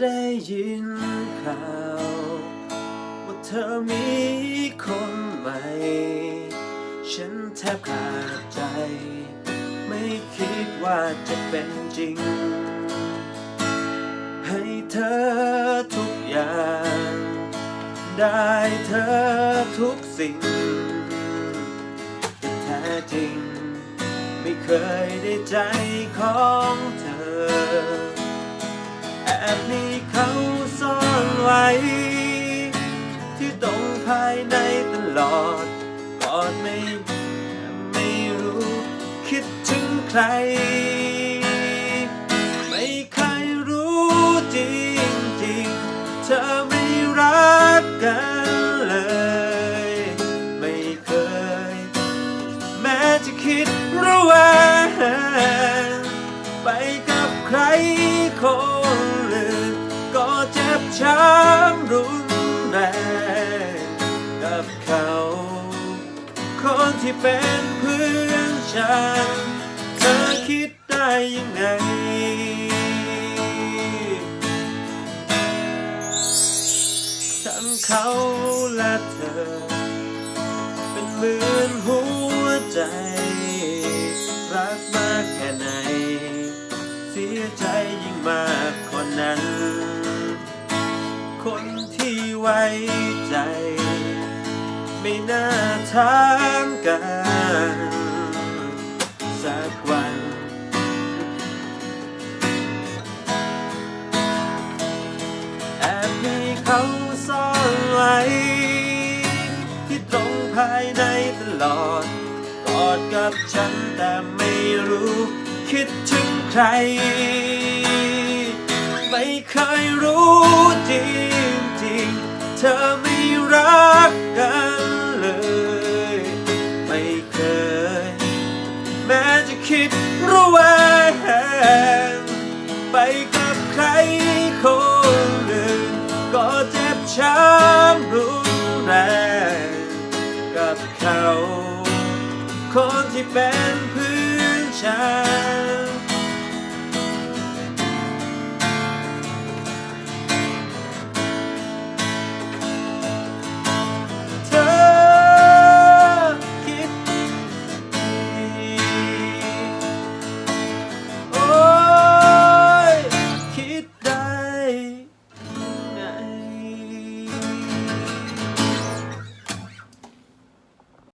ได้ยินข่าวว่าเธอมีคนใหม่ ฉันแทบขาดใจ ไม่คิดว่าจะเป็นจริง ให้เธอทุกอย่าง ได้เธอทุกสิ่งแต่แท้จริง ไม่เคยได้ใจของเธอายในตลอดกอดไม่ไม่รู้ คิดถึงใคร ไม่เคยรู้จริงจริงๆ เธอไม่รักกันเลย ไม่เคย แม้จะคิดระแวงไปกับใครคนหนึ่งก็เจ็บช้ำ คนที่เป็นเพื่อนฉัน เธอคิดได้ยังไง ทั้งเขาและเธอ เป็นเหมือนหัวใจ รักมากแค่ไหน เสียใจยิ่งมากกว่านั้น คนที่ไว้ใจ ไม่น่าทางกันสักวัน แอบมีเขาซ่อนไว้ ที่ตรงภายในตลอด กอดกับฉันแต่ไม่รู้ คิดถึงใคร ไม่เคยรู้จริงจริงๆเธอไม่รักกัน เคย แม้จะคิดระแวงไปกับใครคนหนึ่ง ก็เจ็บช้ำรุนแรงกับเขา คนที่เป็นเพื่อนฉัน